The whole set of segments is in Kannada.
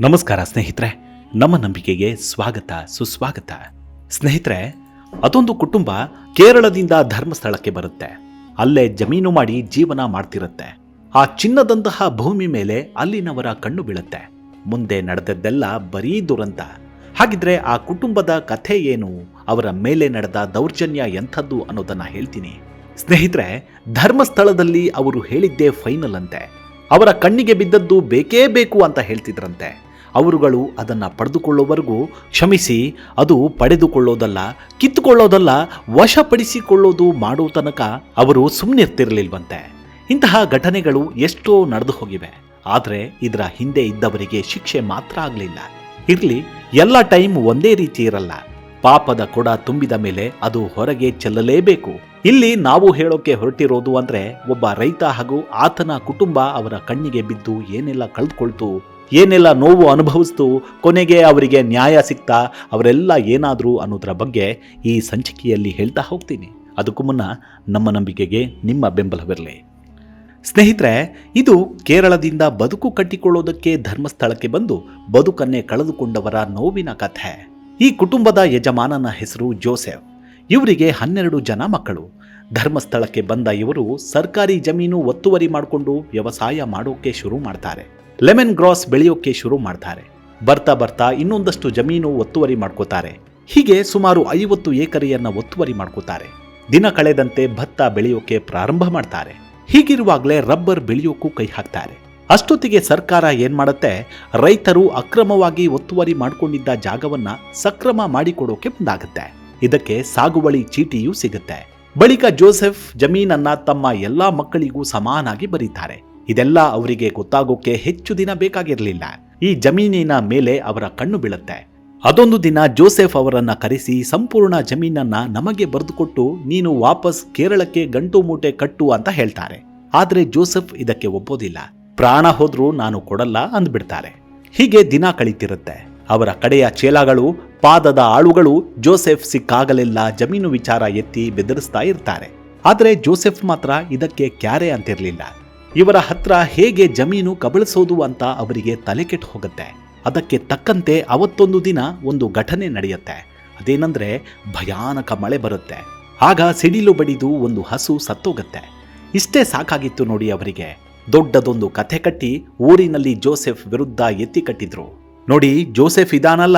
ನಮಸ್ಕಾರ ಸ್ನೇಹಿತರೆ, ನಮ್ಮ ನಂಬಿಕೆಗೆ ಸ್ವಾಗತ, ಸುಸ್ವಾಗತ. ಸ್ನೇಹಿತರೆ, ಅದೊಂದು ಕುಟುಂಬ ಕೇರಳದಿಂದ ಧರ್ಮಸ್ಥಳಕ್ಕೆ ಬರುತ್ತೆ. ಅಲ್ಲೇ ಜಮೀನು ಮಾಡಿ ಜೀವನ ಮಾಡ್ತಿರುತ್ತೆ. ಆ ಚಿನ್ನದಂತಹ ಭೂಮಿ ಮೇಲೆ ಅಲ್ಲಿನವರ ಕಣ್ಣು ಬೀಳುತ್ತೆ. ಮುಂದೆ ನಡೆದದ್ದೆಲ್ಲ ಬರೀ ದುರಂತ. ಹಾಗಿದ್ರೆ ಆ ಕುಟುಂಬದ ಕಥೆ ಏನು? ಅವರ ಮೇಲೆ ನಡೆದ ದೌರ್ಜನ್ಯ ಎಂಥದ್ದು ಅನ್ನೋದನ್ನ ಹೇಳ್ತೀನಿ. ಸ್ನೇಹಿತರೆ, ಧರ್ಮಸ್ಥಳದಲ್ಲಿ ಅವರು ಹೇಳಿದ್ದೇ ಫೈನಲ್ ಅಂತೆ. ಅವರ ಕಣ್ಣಿಗೆ ಬಿದ್ದದ್ದು ಬೇಕೇ ಬೇಕು ಅಂತ ಹೇಳ್ತಿದ್ರಂತೆ. ಅವರುಗಳು ಅದನ್ನು ಪಡೆದುಕೊಳ್ಳೋವರೆಗೂ ಕ್ಷಮಿಸಿ, ಅದು ಪಡೆದುಕೊಳ್ಳೋದಲ್ಲ, ಕಿತ್ತುಕೊಳ್ಳೋದಲ್ಲ, ವಶಪಡಿಸಿಕೊಳ್ಳೋದು ಮಾಡೋ ತನಕ ಅವರು ಸುಮ್ಮನಿರ್ತಿರಲಿಲ್ವಂತೆ ಇಂತಹ ಘಟನೆಗಳು ಎಷ್ಟೋ ನಡೆದು ಹೋಗಿವೆ. ಆದರೆ ಇದರ ಹಿಂದೆ ಇದ್ದವರಿಗೆ ಶಿಕ್ಷೆ ಮಾತ್ರ ಆಗಲಿಲ್ಲ. ಇರಲಿ, ಎಲ್ಲ ಟೈಮ್ ಒಂದೇ ರೀತಿ ಇರಲ್ಲ. ಪಾಪದ ಕೊಡ ತುಂಬಿದ ಮೇಲೆ ಅದು ಹೊರಗೆ ಚೆಲ್ಲಲೇಬೇಕು. ಇಲ್ಲಿ ನಾವು ಹೇಳೋಕೆ ಹೊರಟಿರೋದು ಅಂದ್ರೆ ಒಬ್ಬ ರೈತ ಹಾಗೂ ಆತನ ಕುಟುಂಬ ಅವರ ಕಣ್ಣಿಗೆ ಬಿದ್ದು ಏನೆಲ್ಲ ಕಳೆದುಕೊಳ್ತು, ಏನೆಲ್ಲ ನೋವು ಅನುಭವಿಸ್ತು, ಕೊನೆಗೆ ಅವರಿಗೆ ನ್ಯಾಯ ಸಿಗ್ತಾ, ಅವರೆಲ್ಲ ಏನಾದರೂ ಅನ್ನೋದ್ರ ಬಗ್ಗೆ ಈ ಸಂಚಿಕೆಯಲ್ಲಿ ಹೇಳ್ತಾ ಹೋಗ್ತೀನಿ. ಅದಕ್ಕೂ ಮುನ್ನ ನಮ್ಮ ನಂಬಿಕೆಗೆ ನಿಮ್ಮ ಬೆಂಬಲವಿರಲಿ. ಸ್ನೇಹಿತರೆ, ಇದು ಕೇರಳದಿಂದ ಬದುಕು ಕಟ್ಟಿಕೊಳ್ಳೋದಕ್ಕೆ ಧರ್ಮಸ್ಥಳಕ್ಕೆ ಬಂದು ಬದುಕನ್ನೇ ಕಳೆದುಕೊಂಡವರ ನೋವಿನ ಕಥೆ. ಈ ಕುಟುಂಬದ ಯಜಮಾನನ ಹೆಸರು ಜೋಸೆಫ್. ಇವರಿಗೆ ಹನ್ನೆರಡು ಜನ ಮಕ್ಕಳು. ಧರ್ಮಸ್ಥಳಕ್ಕೆ ಬಂದ ಇವರು ಸರ್ಕಾರಿ ಜಮೀನು ಒತ್ತುವರಿ ಮಾಡಿಕೊಂಡು ವ್ಯವಸಾಯ ಮಾಡೋಕೆ ಶುರು ಮಾಡ್ತಾರೆ. ಲೆಮನ್ ಗ್ರಾಸ್ ಬೆಳೆಯೋಕೆ ಶುರು ಮಾಡ್ತಾರೆ. ಬರ್ತಾ ಬರ್ತಾ ಇನ್ನೊಂದಷ್ಟು ಜಮೀನು ಒತ್ತುವರಿ ಮಾಡ್ಕೋತಾರೆ. ಹೀಗೆ ಸುಮಾರು ಐವತ್ತು ಏಕರೆಯನ್ನ ಒತ್ತುವರಿ ಮಾಡ್ಕೋತಾರೆ. ದಿನ ಕಳೆದಂತೆ ಭತ್ತ ಬೆಳೆಯೋಕೆ ಪ್ರಾರಂಭ ಮಾಡ್ತಾರೆ. ಹೀಗಿರುವಾಗಲೇ ರಬ್ಬರ್ ಬೆಳೆಯೋಕ್ಕೂ ಕೈ ಹಾಕ್ತಾರೆ. ಅಷ್ಟೊತ್ತಿಗೆ ಸರ್ಕಾರ ಏನ್ ಮಾಡುತ್ತೆ? ರೈತರು ಅಕ್ರಮವಾಗಿ ಒತ್ತುವರಿ ಮಾಡಿಕೊಂಡಿದ್ದ ಜಾಗವನ್ನ ಸಕ್ರಮ ಮಾಡಿಕೊಡೋಕೆ ಮುಂದಾಗುತ್ತೆ. ಇದಕ್ಕೆ ಸಾಗುವಳಿ ಚೀಟಿಯೂ ಸಿಗುತ್ತೆ. ಬಳಿಕ ಜೋಸೆಫ್ ಜಮೀನನ್ನ ತಮ್ಮ ಎಲ್ಲಾ ಮಕ್ಕಳಿಗೂ ಸಮಾನಾಗಿ ಬರೀತಾರೆ. ಇದೆಲ್ಲ ಅವರಿಗೆ ಗೊತ್ತಾಗೋಕೆ ಹೆಚ್ಚು ದಿನ ಬೇಕಾಗಿರಲಿಲ್ಲ. ಈ ಜಮೀನಿನ ಮೇಲೆ ಅವರ ಕಣ್ಣು ಬೀಳುತ್ತೆ. ಅದೊಂದು ದಿನ ಜೋಸೆಫ್ ಅವರನ್ನ ಕರೆಸಿ ಸಂಪೂರ್ಣ ಜಮೀನನ್ನ ನಮಗೆ ಬರೆದುಕೊಟ್ಟು ನೀನು ವಾಪಸ್ ಕೇರಳಕ್ಕೆ ಗಂಟು ಮೂಟೆ ಕಟ್ಟು ಅಂತ ಹೇಳ್ತಾರೆ. ಆದ್ರೆ ಜೋಸೆಫ್ ಇದಕ್ಕೆ ಒಪ್ಪೋದಿಲ್ಲ. ಪ್ರಾಣ ಹೋದ್ರೂ ನಾನು ಕೊಡಲ್ಲ ಅಂದ್ಬಿಡ್ತಾರೆ. ಹೀಗೆ ದಿನ ಕಳೀತಿರುತ್ತೆ. ಅವರ ಕಡೆಯ ಚೇಲಾಗಳು, ಪಾದದ ಆಳುಗಳು ಜೋಸೆಫ್ ಸಿಕ್ಕಾಗಲೆಲ್ಲ ಜಮೀನು ವಿಚಾರ ಎತ್ತಿ ಬೆದರಿಸ್ತಾ ಇರ್ತಾರೆ. ಆದರೆ ಜೋಸೆಫ್ ಮಾತ್ರ ಇದಕ್ಕೆ ಕ್ಯಾರೆ ಅಂತಿರಲಿಲ್ಲ. ಇವರ ಹತ್ರ ಹೇಗೆ ಜಮೀನು ಕಬಳಿಸೋದು ಅಂತ ಅವರಿಗೆ ತಲೆ ಕೆಟ್ಟು ಹೋಗುತ್ತೆ. ಅದಕ್ಕೆ ತಕ್ಕಂತೆ ಅವತ್ತೊಂದು ದಿನ ಒಂದು ಘಟನೆ ನಡೆಯುತ್ತೆ. ಅದೇನಂದ್ರೆ ಭಯಾನಕ ಮಳೆ ಬರುತ್ತೆ. ಆಗ ಸಿಡಿಲು ಬಡಿದು ಒಂದು ಹಸು ಸತ್ತೋಗುತ್ತೆ. ಇಷ್ಟೇ ಸಾಕಾಗಿತ್ತು ನೋಡಿ ಅವರಿಗೆ. ದೊಡ್ಡದೊಂದು ಕಥೆ ಕಟ್ಟಿ ಊರಿನಲ್ಲಿ ಜೋಸೆಫ್ ವಿರುದ್ಧ ಎತ್ತಿ ಕಟ್ಟಿದ್ರು. ನೋಡಿ, ಜೋಸೆಫ್ ಇದಾನಲ್ಲ,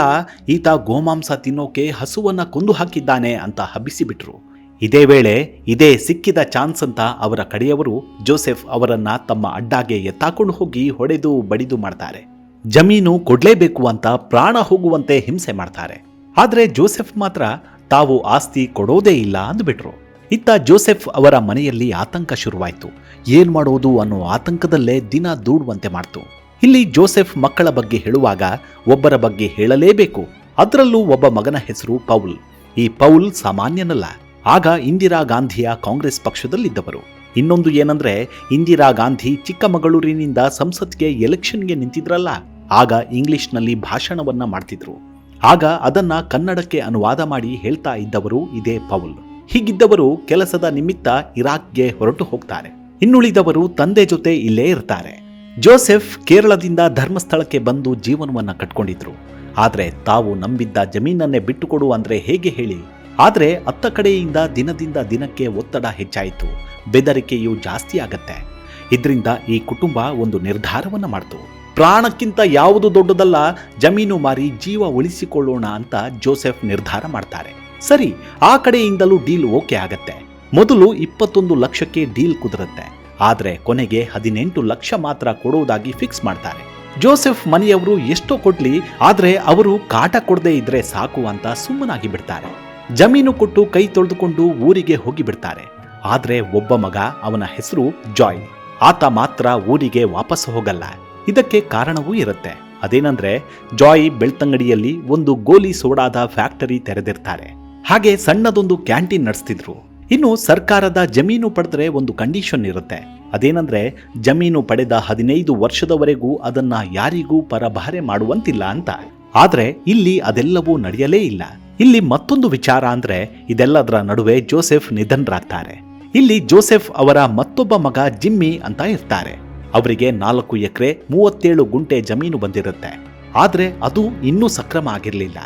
ಈತ ಗೋಮಾಂಸ ತಿನ್ನೋಕೆ ಹಸುವನ್ನ ಕೊಂದು ಹಾಕಿದ್ದಾನೆ ಅಂತ ಹಬ್ಬಿಸಿಬಿಟ್ರು. ಇದೇ ವೇಳೆ ಇದೇ ಸಿಕ್ಕಿದ ಚಾನ್ಸ್ ಅಂತ ಅವರ ಕಡೆಯವರು ಜೋಸೆಫ್ ಅವರನ್ನ ತಮ್ಮ ಅಡ್ಡಾಗೆ ಎತ್ತಾಕೊಂಡು ಹೋಗಿ ಹೊಡೆದು ಬಡಿದು ಮಾಡ್ತಾರೆ. ಜಮೀನು ಕೊಡ್ಲೇಬೇಕು ಅಂತ ಪ್ರಾಣ ಹೋಗುವಂತೆ ಹಿಂಸೆ ಮಾಡ್ತಾರೆ. ಆದ್ರೆ ಜೋಸೆಫ್ ಮಾತ್ರ ತಾವು ಆಸ್ತಿ ಕೊಡೋದೇ ಇಲ್ಲ ಅಂದ್ಬಿಟ್ರು. ಇತ್ತ ಜೋಸೆಫ್ ಅವರ ಮನೆಯಲ್ಲಿ ಆತಂಕ ಶುರುವಾಯಿತು. ಏನ್ ಮಾಡೋದು ಅನ್ನೋ ಆತಂಕದಲ್ಲೇ ದಿನ ದೂಡುವಂತೆ ಮಾಡ್ತು. ಇಲ್ಲಿ ಜೋಸೆಫ್ ಮಕ್ಕಳ ಬಗ್ಗೆ ಹೇಳುವಾಗ ಒಬ್ಬರ ಬಗ್ಗೆ ಹೇಳಲೇಬೇಕು. ಅದರಲ್ಲೂ ಒಬ್ಬ ಮಗನ ಹೆಸರು ಪೌಲ್. ಈ ಪೌಲ್ ಸಾಮಾನ್ಯನಲ್ಲ. ಆಗ ಇಂದಿರಾ ಗಾಂಧಿಯ ಕಾಂಗ್ರೆಸ್ ಪಕ್ಷದಲ್ಲಿದ್ದವರು. ಇನ್ನೊಂದು ಏನಂದ್ರೆ, ಇಂದಿರಾ ಗಾಂಧಿ ಚಿಕ್ಕಮಗಳೂರಿನಿಂದ ಸಂಸತ್ಗೆ ಎಲೆಕ್ಷನ್ಗೆ ನಿಂತಿದ್ರಲ್ಲ. ಆಗ ಇಂಗ್ಲಿಷ್ನಲ್ಲಿ ಭಾಷಣವನ್ನ ಮಾಡ್ತಿದ್ರು. ಆಗ ಅದನ್ನ ಕನ್ನಡಕ್ಕೆ ಅನುವಾದ ಮಾಡಿ ಹೇಳ್ತಾ ಇದ್ದವರು ಇದೇ ಪೌಲ್. ಹೀಗಿದ್ದವರು ಕೆಲಸದ ನಿಮಿತ್ತ ಇರಾಕ್ಗೆ ಹೊರಟು ಹೋಗ್ತಾರೆ. ಇನ್ನುಳಿದವರು ತಂದೆ ಜೊತೆ ಇಲ್ಲೇ ಇರ್ತಾರೆ. ಜೋಸೆಫ್ ಕೇರಳದಿಂದ ಧರ್ಮಸ್ಥಳಕ್ಕೆ ಬಂದು ಜೀವನವನ್ನ ಕಟ್ಕೊಂಡಿದ್ರು. ಆದರೆ ತಾವು ನಂಬಿದ್ದ ಜಮೀನನ್ನೇ ಬಿಟ್ಟುಕೊಡು ಅಂದ್ರೆ ಹೇಗೆ ಹೇಳಿ? ಆದರೆ ಅತ್ತ ಕಡೆಯಿಂದ ದಿನದಿಂದ ದಿನಕ್ಕೆ ಒತ್ತಡ ಹೆಚ್ಚಾಯಿತು. ಬೆದರಿಕೆಯು ಜಾಸ್ತಿ ಆಗತ್ತೆ. ಇದರಿಂದ ಈ ಕುಟುಂಬ ಒಂದು ನಿರ್ಧಾರವನ್ನ ಮಾಡ್ತು. ಪ್ರಾಣಕ್ಕಿಂತ ಯಾವುದು ದೊಡ್ಡದಲ್ಲ, ಜಮೀನು ಮಾರಿ ಜೀವ ಉಳಿಸಿಕೊಳ್ಳೋಣ ಅಂತ ಜೋಸೆಫ್ ನಿರ್ಧಾರ ಮಾಡ್ತಾರೆ. ಸರಿ, ಆ ಕಡೆಯಿಂದಲೂ ಡೀಲ್ ಓಕೆ ಆಗತ್ತೆ. ಮೊದಲು ಇಪ್ಪತ್ತೊಂದು ಲಕ್ಷಕ್ಕೆ ಡೀಲ್ ಕುದುರುತ್ತೆ. ಆದ್ರೆ ಕೊನೆಗೆ ಹದಿನೆಂಟು ಲಕ್ಷ ಮಾತ್ರ ಕೊಡುವುದಾಗಿ ಫಿಕ್ಸ್ ಮಾಡ್ತಾರೆ. ಜೋಸೆಫ್ ಮನೆಯವರು ಎಷ್ಟೋ ಕೊಡ್ಲಿ ಆದರೆ ಅವರು ಕಾಟ ಕೊಡದೇ ಇದ್ರೆ ಸಾಕು ಅಂತ ಸುಮ್ಮನಾಗಿ ಬಿಡ್ತಾರೆ. ಜಮೀನು ಕೊಟ್ಟು ಕೈ ತೊಳೆದುಕೊಂಡು ಊರಿಗೆ ಹೋಗಿಬಿಡ್ತಾರೆ. ಆದರೆ ಒಬ್ಬ ಮಗ ಅವನ ಹೆಸರು ಜಾಯ್. ಆತ ಮಾತ್ರ ಊರಿಗೆ ವಾಪಸ್ ಹೋಗಲ್ಲ. ಇದಕ್ಕೆ ಕಾರಣವೂ ಇರುತ್ತೆ. ಅದೇನಂದ್ರೆ, ಜಾಯ್ ಬೆಳ್ತಂಗಡಿಯಲ್ಲಿ ಒಂದು ಗೋಲಿ ಸೋಡಾದ ಫ್ಯಾಕ್ಟರಿ ತೆರೆದಿರ್ತಾರೆ. ಹಾಗೆ ಸಣ್ಣದೊಂದು ಕ್ಯಾಂಟೀನ್ ನಡೆಸ್ತಿದ್ರು. ಇನ್ನು ಸರ್ಕಾರದ ಜಮೀನು ಪಡೆದ್ರೆ ಒಂದು ಕಂಡೀಷನ್ ಇರುತ್ತೆ. ಅದೇನಂದ್ರೆ, ಜಮೀನು ಪಡೆದ ಹದಿನೈದು ವರ್ಷದವರೆಗೂ ಅದನ್ನ ಯಾರಿಗೂ ಪರಭಾರೆ ಮಾಡುವಂತಿಲ್ಲ ಅಂತ. ಆದ್ರೆ, ಇಲ್ಲಿ ಅದೆಲ್ಲವೂ ನಡೆಯಲೇ ಇಲ್ಲ. ಇಲ್ಲಿ ಮತ್ತೊಂದು ವಿಚಾರ ಅಂದ್ರೆ, ಇದೆಲ್ಲದರ ನಡುವೆ ಜೋಸೆಫ್ ನಿಧನರಾಗ್ತಾರೆ. ಇಲ್ಲಿ ಜೋಸೆಫ್ ಅವರ ಮತ್ತೊಬ್ಬ ಮಗ ಜಿಮ್ಮಿ ಅಂತ ಇರ್ತಾರೆ. ಅವರಿಗೆ ನಾಲ್ಕು ಎಕರೆ, ಮೂವತ್ತೇಳು ಗುಂಟೆ ಜಮೀನು ಬಂದಿರುತ್ತೆ. ಆದ್ರೆ, ಅದು ಇನ್ನೂ ಸಕ್ರಮ ಆಗಿರಲಿಲ್ಲ.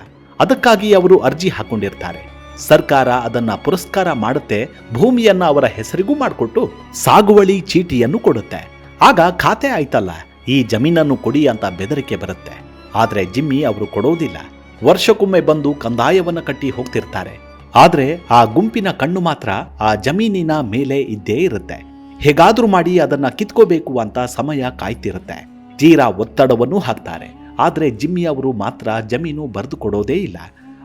ಅದಕ್ಕಾಗಿ ಅವರು ಅರ್ಜಿ ಹಾಕೊಂಡಿರ್ತಾರೆ. ಸರ್ಕಾರ ಅದನ್ನ ಪುರಸ್ಕಾರ ಮಾಡುತ್ತೆ, ಭೂಮಿಯನ್ನ ಅವರ ಹೆಸರಿಗೂ ಮಾಡಿಕೊಟ್ಟು ಸಾಗುವಳಿ ಚೀಟಿಯನ್ನು ಕೊಡುತ್ತೆ. ಆಗ ಖಾತೆ ಆಯ್ತಲ್ಲ, ಈ ಜಮೀನನ್ನು ಕೊಡಿ ಅಂತ ಬೆದರಿಕೆ ಬರುತ್ತೆ. ಆದ್ರೆ ಜಿಮ್ಮಿ ಅವರು ಕೊಡೋದಿಲ್ಲ. ವರ್ಷಕ್ಕೊಮ್ಮೆ ಬಂದು ಕಂದಾಯವನ್ನ ಕಟ್ಟಿ ಹೋಗ್ತಿರ್ತಾರೆ. ಆದ್ರೆ ಆ ಗುಂಪಿನ ಕಣ್ಣು ಮಾತ್ರ ಆ ಜಮೀನಿನ ಮೇಲೆ ಇದ್ದೇ ಇರುತ್ತೆ. ಹೇಗಾದ್ರೂ ಮಾಡಿ ಅದನ್ನ ಕಿತ್ಕೋಬೇಕು ಅಂತ ಸಮಯ ಕಾಯ್ತಿರುತ್ತೆ. ತೀರಾ ಒತ್ತಡವನ್ನೂ ಹಾಕ್ತಾರೆ. ಆದ್ರೆ ಜಿಮ್ಮಿ ಅವರು ಮಾತ್ರ ಜಮೀನು ಬರೆದು ಕೊಡೋದೇ ಇಲ್ಲ.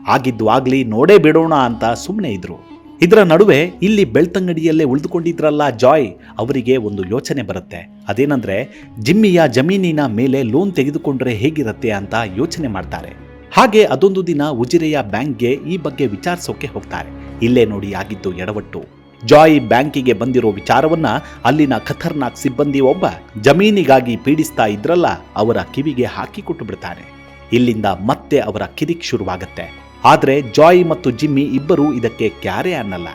ಆಗಿದ್ದು ಆಗ್ಲಿ ನೋಡೇ ಬಿಡೋಣ ಅಂತ ಸುಮ್ಮನೆ ಇದ್ರು. ಇದರ ನಡುವೆ ಇಲ್ಲಿ ಬೆಳ್ತಂಗಡಿಯಲ್ಲೇ ಉಳಿದುಕೊಂಡಿದ್ರಲ್ಲ ಜಾಯ್, ಅವರಿಗೆ ಒಂದು ಯೋಚನೆ ಬರುತ್ತೆ. ಅದೇನಂದ್ರೆ, ಜಿಮ್ಮಿಯ ಜಮೀನಿನ ಮೇಲೆ ಲೋನ್ ತೆಗೆದುಕೊಂಡ್ರೆ ಹೇಗಿರುತ್ತೆ ಅಂತ ಯೋಚನೆ ಮಾಡ್ತಾರೆ. ಹಾಗೆ ಅದೊಂದು ದಿನ ಉಜಿರೆಯ ಬ್ಯಾಂಕ್ಗೆ ಈ ಬಗ್ಗೆ ವಿಚಾರಿಸೋಕೆ ಹೋಗ್ತಾರೆ. ಇಲ್ಲೇ ನೋಡಿ ಆಗಿದ್ದು ಎಡವಟ್ಟು. ಜಾಯ್ ಬ್ಯಾಂಕಿಗೆ ಬಂದಿರೋ ವಿಚಾರವನ್ನ ಅಲ್ಲಿನ ಖತರ್ನಾಕ್ ಸಿಬ್ಬಂದಿ ಒಬ್ಬ ಜಮೀನಿಗಾಗಿ ಪೀಡಿಸ್ತಾ ಇದ್ರಲ್ಲ, ಅವರ ಕಿವಿಗೆ ಹಾಕಿಕೊಟ್ಟು ಬಿಡ್ತಾನೆ. ಇಲ್ಲಿಂದ ಮತ್ತೆ ಅವರ ಕಿರಿಕ್ ಶುರುವಾಗತ್ತೆ. ಆದ್ರೆ ಜಾಯ್ ಮತ್ತು ಜಿಮ್ಮಿ ಇಬ್ಬರೂ ಇದಕ್ಕೆ ಕ್ಯಾರೆ ಅನ್ನಲ್ಲ.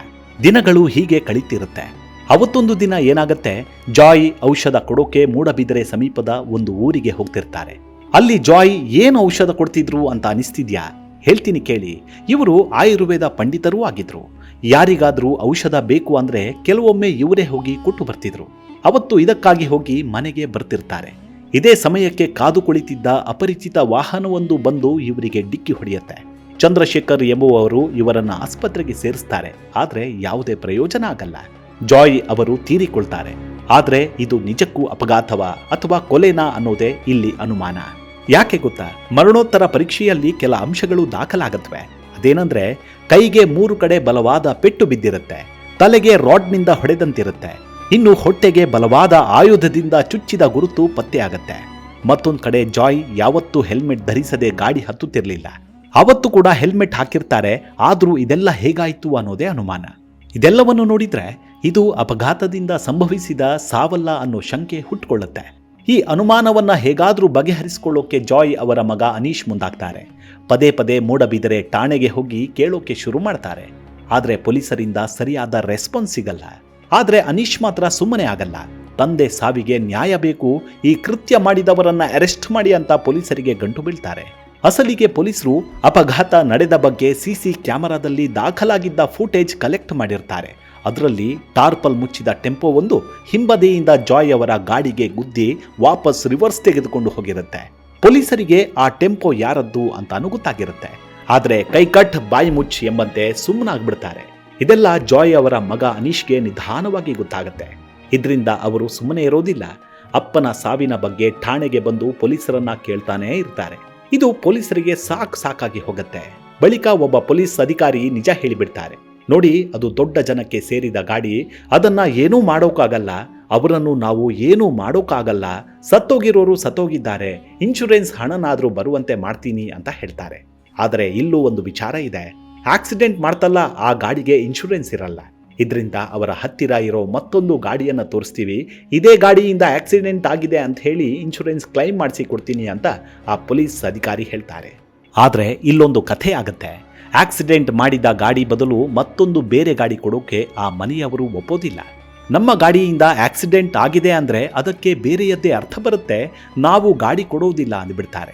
ದಿನಗಳು ಹೀಗೆ ಕಳೀತಿರುತ್ತೆ. ಅವತ್ತೊಂದು ದಿನ ಏನಾಗತ್ತೆ? ಜಾಯ್ ಔಷಧ ಕೊಡೋಕೆ ಮೂಡಬಿದರೆ ಸಮೀಪದ ಒಂದು ಊರಿಗೆ ಹೋಗ್ತಿರ್ತಾರೆ. ಅಲ್ಲಿ ಜಾಯ್ ಏನು ಔಷಧ ಕೊಡ್ತಿದ್ರು ಅಂತ ಅನಿಸ್ತಿದ್ಯಾ? ಹೇಳ್ತೀನಿ ಕೇಳಿ. ಇವರು ಆಯುರ್ವೇದ ಪಂಡಿತರೂ ಆಗಿದ್ರು. ಯಾರಿಗಾದ್ರೂ ಔಷಧ ಬೇಕು ಅಂದ್ರೆ ಕೆಲವೊಮ್ಮೆ ಇವರೇ ಹೋಗಿ ಕೊಟ್ಟು ಬರ್ತಿದ್ರು. ಅವತ್ತು ಇದಕ್ಕಾಗಿ ಹೋಗಿ ಮನೆಗೆ ಬರ್ತಿರ್ತಾರೆ. ಇದೇ ಸಮಯಕ್ಕೆ ಕಾದು ಕುಳಿತಿದ್ದ ಅಪರಿಚಿತ ವಾಹನವೊಂದು ಬಂದು ಇವರಿಗೆ ಡಿಕ್ಕಿ ಹೊಡೆಯುತ್ತೆ. ಚಂದ್ರಶೇಖರ್ ಎಂಬುವವರು ಇವರನ್ನು ಆಸ್ಪತ್ರೆಗೆ ಸೇರಿಸ್ತಾರೆ. ಆದರೆ ಯಾವುದೇ ಪ್ರಯೋಜನ ಆಗಲ್ಲ. ಜಾಯ್ ಅವರು ತೀರಿಕೊಳ್ತಾರೆ. ಆದರೆ ಇದು ನಿಜಕ್ಕೂ ಅಪಘಾತವ ಅಥವಾ ಕೊಲೆನಾ ಅನ್ನೋದೇ ಇಲ್ಲಿ ಅನುಮಾನ. ಯಾಕೆ ಗೊತ್ತಾ? ಮರಣೋತ್ತರ ಪರೀಕ್ಷೆಯಲ್ಲಿ ಕೆಲ ಅಂಶಗಳು ದಾಖಲಾಗತ್ವೆ. ಅದೇನಂದ್ರೆ, ಕೈಗೆ ಮೂರು ಕಡೆ ಬಲವಾದ ಪೆಟ್ಟು ಬಿದ್ದಿರುತ್ತೆ. ತಲೆಗೆ ರಾಡ್ನಿಂದ ಹೊಡೆದಂತಿರುತ್ತೆ. ಇನ್ನು ಹೊಟ್ಟೆಗೆ ಬಲವಾದ ಆಯುಧದಿಂದ ಚುಚ್ಚಿದ ಗುರುತು ಪತ್ತೆಯಾಗತ್ತೆ. ಮತ್ತೊಂದು ಕಡೆ ಜಾಯ್ ಯಾವತ್ತೂ ಹೆಲ್ಮೆಟ್ ಧರಿಸದೆ ಗಾಡಿ ಹತ್ತುತ್ತಿರಲಿಲ್ಲ. ಅವತ್ತು ಕೂಡ ಹೆಲ್ಮೆಟ್ ಹಾಕಿರ್ತಾರೆ, ಆದರೂ ಇದೆಲ್ಲ ಹೇಗಾಯಿತು ಅನ್ನೋದೇ ಅನುಮಾನ. ಇದೆಲ್ಲವನ್ನು ನೋಡಿದ್ರೆ ಇದು ಅಪಘಾತದಿಂದ ಸಂಭವಿಸಿದ ಸಾವಲ್ಲ ಅನ್ನೋ ಶಂಕೆ ಹುಟ್ಟುಕೊಳ್ಳುತ್ತೆ ಈ ಅನುಮಾನವನ್ನ ಹೇಗಾದರೂ ಬಗೆಹರಿಸಿಕೊಳ್ಳೋಕೆ ಜಾಯ್ ಅವರ ಮಗ ಅನೀಶ್ ಮುಂದಾಗ್ತಾರೆ. ಪದೇ ಪದೇ ಮೂಡಬಿದರೆ ಠಾಣೆಗೆ ಹೋಗಿ ಕೇಳೋಕೆ ಶುರು ಮಾಡ್ತಾರೆ. ಆದ್ರೆ ಪೊಲೀಸರಿಂದ ಸರಿಯಾದ ರೆಸ್ಪಾನ್ಸ್ ಸಿಗಲ್ಲ. ಆದ್ರೆ ಅನೀಶ್ ಮಾತ್ರ ಸುಮ್ಮನೆ ಆಗಲ್ಲ. ತಂದೆ ಸಾವಿಗೆ ನ್ಯಾಯ ಬೇಕು, ಈ ಕೃತ್ಯ ಮಾಡಿದವರನ್ನ ಅರೆಸ್ಟ್ ಮಾಡಿ ಅಂತ ಪೊಲೀಸರಿಗೆ ಗಂಟು ಬೀಳ್ತಾರೆ. ಅಸಲಿಗೆ ಪೊಲೀಸರು ಅಪಘಾತ ನಡೆದ ಬಗ್ಗೆ ಸಿಸಿ ಕ್ಯಾಮೆರಾದಲ್ಲಿ ದಾಖಲಾಗಿದ್ದ ಫುಟೇಜ್ ಕಲೆಕ್ಟ್ ಮಾಡಿರ್ತಾರೆ. ಅದರಲ್ಲಿ ಟಾರ್ಪಲ್ ಮುಚ್ಚಿದ ಟೆಂಪೋ ಒಂದು ಹಿಂಬದಿಯಿಂದ ಜಾಯ್ ಅವರ ಗಾಡಿಗೆ ಗುದ್ದಿ ವಾಪಸ್ ರಿವರ್ಸ್ ತೆಗೆದುಕೊಂಡು ಹೋಗಿರುತ್ತೆ. ಪೊಲೀಸರಿಗೆ ಆ ಟೆಂಪೋ ಯಾರದ್ದು ಅಂತಾನು ಗೊತ್ತಾಗಿರುತ್ತೆ. ಆದ್ರೆ ಕೈಕಟ್ ಬಾಯಿ ಮುಚ್ಚ್ ಎಂಬಂತೆ ಸುಮ್ಮನಾಗ್ಬಿಡ್ತಾರೆ. ಇದೆಲ್ಲ ಜಾಯ್ ಅವರ ಮಗ ಅನೀಶ್ಗೆ ನಿಧಾನವಾಗಿ ಗೊತ್ತಾಗುತ್ತೆ. ಇದರಿಂದ ಅವರು ಸುಮ್ಮನೆ ಇರೋದಿಲ್ಲ. ಅಪ್ಪನ ಸಾವಿನ ಬಗ್ಗೆ ಠಾಣೆಗೆ ಬಂದು ಪೊಲೀಸರನ್ನ ಕೇಳ್ತಾನೇ ಇರ್ತಾರೆ. ಇದು ಪೊಲೀಸರಿಗೆ ಸಾಕ್ ಸಾಕಾಗಿ ಹೋಗುತ್ತೆ. ಬಳಿಕ ಒಬ್ಬ ಪೊಲೀಸ್ ಅಧಿಕಾರಿ ನಿಜ ಹೇಳಿಬಿಡ್ತಾರೆ. ನೋಡಿ, ಅದು ದೊಡ್ಡ ಜನಕ್ಕೆ ಸೇರಿದ ಗಾಡಿ, ಅದನ್ನ ಏನೂ ಮಾಡೋಕ್ಕಾಗಲ್ಲ. ಅವರನ್ನು ನಾವು ಏನೂ ಮಾಡೋಕ್ಕಾಗಲ್ಲ. ಸತ್ತೋಗಿರೋರು ಸತ್ತೋಗಿದ್ದಾರೆ. ಇನ್ಶೂರೆನ್ಸ್ ಹಣನಾದರೂ ಬರುವಂತೆ ಮಾಡ್ತೀನಿ ಅಂತ ಹೇಳ್ತಾರೆ. ಆದರೆ ಇಲ್ಲೂ ಒಂದು ವಿಚಾರ ಇದೆ. ಆಕ್ಸಿಡೆಂಟ್ ಮಾಡ್ತಲ್ಲ, ಆ ಗಾಡಿಗೆ ಇನ್ಶೂರೆನ್ಸ್ ಇರಲ್ಲ. ಇದರಿಂದ ಅವರ ಹತ್ತಿರ ಇರೋ ಮತ್ತೊಂದು ಗಾಡಿಯನ್ನು ತೋರಿಸ್ತೀವಿ. ಇದೇ ಗಾಡಿಯಿಂದ ಆಕ್ಸಿಡೆಂಟ್ ಆಗಿದೆ ಅಂತ ಹೇಳಿ ಇನ್ಶೂರೆನ್ಸ್ ಕ್ಲೈಮ್ ಮಾಡಿಸಿ ಕೊಡ್ತೀನಿ ಅಂತ ಆ ಪೊಲೀಸ್ ಅಧಿಕಾರಿ ಹೇಳ್ತಾರೆ. ಆದರೆ ಇಲ್ಲೊಂದು ಕಥೆ ಆಗುತ್ತೆ. ಆಕ್ಸಿಡೆಂಟ್ ಮಾಡಿದ ಗಾಡಿ ಬದಲು ಮತ್ತೊಂದು ಬೇರೆ ಗಾಡಿ ಕೊಡೋಕೆ ಆ ಮನೆಯವರು ಒಪ್ಪೋದಿಲ್ಲ. ನಮ್ಮ ಗಾಡಿಯಿಂದ ಆಕ್ಸಿಡೆಂಟ್ ಆಗಿದೆ ಅಂದರೆ ಅದಕ್ಕೆ ಬೇರೆಯದ್ದೇ ಅರ್ಥ ಬರುತ್ತೆ. ನಾವು ಗಾಡಿ ಕೊಡೋದಿಲ್ಲ ಅಂದ್ಬಿಡ್ತಾರೆ.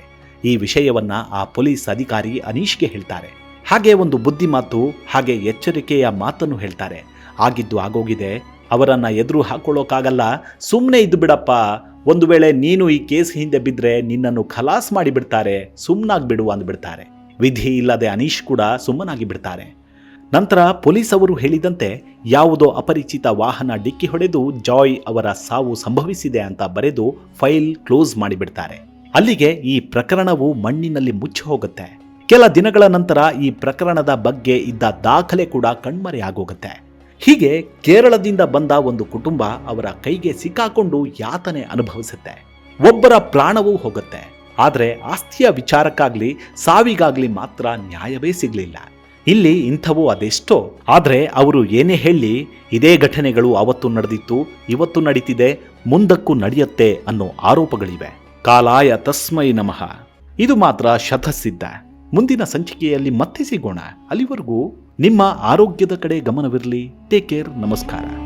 ಈ ವಿಷಯವನ್ನ ಆ ಪೊಲೀಸ್ ಅಧಿಕಾರಿ ಅನೀಶ್ಗೆ ಹೇಳ್ತಾರೆ. ಹಾಗೆ ಒಂದು ಬುದ್ಧಿ ಮಾತು, ಹಾಗೆ ಎಚ್ಚರಿಕೆಯ ಮಾತನ್ನು ಹೇಳ್ತಾರೆ. ಆಗಿದ್ದು ಆಗೋಗಿದೆ. ಅವರನ್ನು ಎದುರು ಹಾಕೊಳ್ಳೋಕ್ಕಾಗಲ್ಲ ಸುಮ್ಮನೆ ಇದ್ದು ಬಿಡಪ್ಪ. ಒಂದು ವೇಳೆ ನೀನು ಈ ಕೇಸ್ ಹಿಂದೆ ಬಿದ್ದರೆ ನಿನ್ನನ್ನು ಖಲಾಸ್ ಮಾಡಿಬಿಡ್ತಾರೆ. ಸುಮ್ಮನಾಗ್ಬಿಡು ಅಂದ್ಬಿಡ್ತಾರೆ. ವಿಧಿ ಇಲ್ಲದೆ ಅನೀಶ್ ಕೂಡ ಸುಮ್ಮನಾಗಿ ಬಿಡ್ತಾರೆ. ನಂತರ ಪೊಲೀಸ್ ಅವರು ಹೇಳಿದಂತೆ ಯಾವುದೋ ಅಪರಿಚಿತ ವಾಹನ ಡಿಕ್ಕಿ ಹೊಡೆದು ಜಾಯ್ ಅವರ ಸಾವು ಸಂಭವಿಸಿದೆ ಅಂತ ಬರೆದು ಫೈಲ್ ಕ್ಲೋಸ್ ಮಾಡಿಬಿಡ್ತಾರೆ. ಅಲ್ಲಿಗೆ ಈ ಪ್ರಕರಣವು ಮಣ್ಣಿನಲ್ಲಿ ಮುಚ್ಚಿ ಹೋಗುತ್ತೆ. ಕೆಲ ದಿನಗಳ ನಂತರ ಈ ಪ್ರಕರಣದ ಬಗ್ಗೆ ಇದ್ದ ದಾಖಲೆ ಕೂಡ ಕಣ್ಮರೆಯಾಗೋಗುತ್ತೆ. ಹೀಗೆ ಕೇರಳದಿಂದ ಬಂದ ಒಂದು ಕುಟುಂಬ ಅವರ ಕೈಗೆ ಸಿಕ್ಕಾಕೊಂಡು ಯಾತನೆ ಅನುಭವಿಸುತ್ತೆ. ಒಬ್ಬರ ಪ್ರಾಣವೂ ಹೋಗುತ್ತೆ. ಆದರೆ ಆಸ್ತಿಯ ವಿಚಾರಕ್ಕಾಗ್ಲಿ, ಸಾವಿಗಾಗ್ಲಿ ಮಾತ್ರ ನ್ಯಾಯವೇ ಸಿಗಲಿಲ್ಲ. ಇಲ್ಲಿ ಇಂಥವು ಅದೆಷ್ಟೋ. ಆದರೆ ಅವರು ಏನೇ ಹೇಳಿ, ಇದೇ ಘಟನೆಗಳು ಅವತ್ತು ನಡೆದಿತ್ತು, ಇವತ್ತು ನಡೀತಿದೆ, ಮುಂದಕ್ಕೂ ನಡೆಯುತ್ತೆ ಅನ್ನೋ ಆರೋಪಗಳಿವೆ. ಕಾಲಾಯ ತಸ್ಮೈ ನಮಃ. ಇದು ಮಾತ್ರ ಶತಸಿದ್ಧ. ಮುಂದಿನ ಸಂಚಿಕೆಯಲ್ಲಿ ಮತ್ತೆ ಸಿಗೋಣ. ಅಲ್ಲಿವರೆಗೂ ನಿಮ್ಮ ಆರೋಗ್ಯದ ಕಡೆ ಗಮನವಿರಲಿ. ಟೇಕ್ ಕೇರ್ ನಮಸ್ಕಾರ.